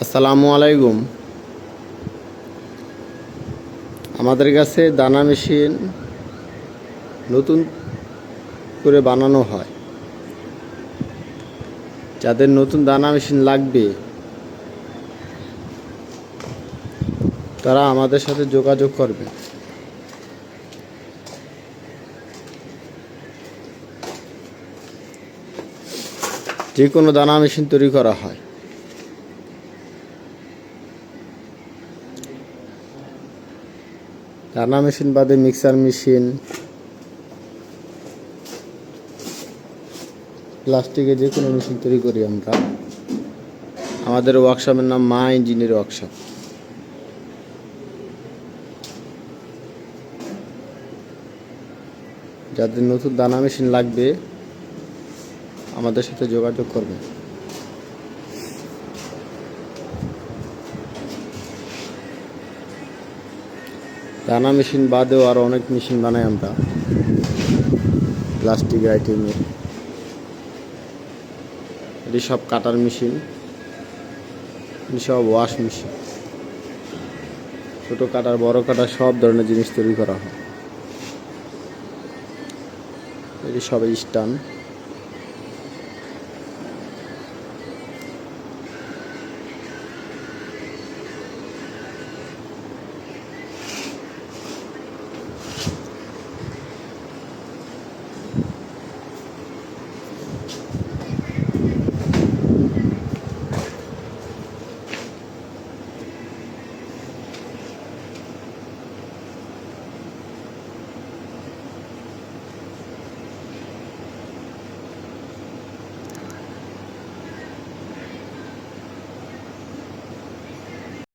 আসসালামু আলাইকুম। আমাদের কাছে দানা মেশিন নতুন করে বানানো হয়। যাদের নতুন দানা মেশিন লাগবে, তারা আমাদের সাথে যোগাযোগ করবে। যে কোনো দানা মেশিন তৈরি করা হয়। রান্না মেশিন বাদে মিক্সার মেশিন, প্লাস্টিকের যে কোনো মেশিন তৈরি করি আমরা। আমাদের ওয়ার্কশপের নাম মা ইঞ্জিনিয়ার ওয়ার্কশপ। যাদের নতুন দানা মেশিন লাগবে, আমাদের সাথে যোগাযোগ করবেন দানা মেশিন বাদেও আরও অনেক মেশিন বানাই আমরা। প্লাস্টিক আইটেমের এটি সব কাটার মেশিন। এটি সব ওয়াশ মেশিন। ছোটো কাটার, বড় কাটার সব ধরনের জিনিস তৈরি করা হয়। এটি সব স্টান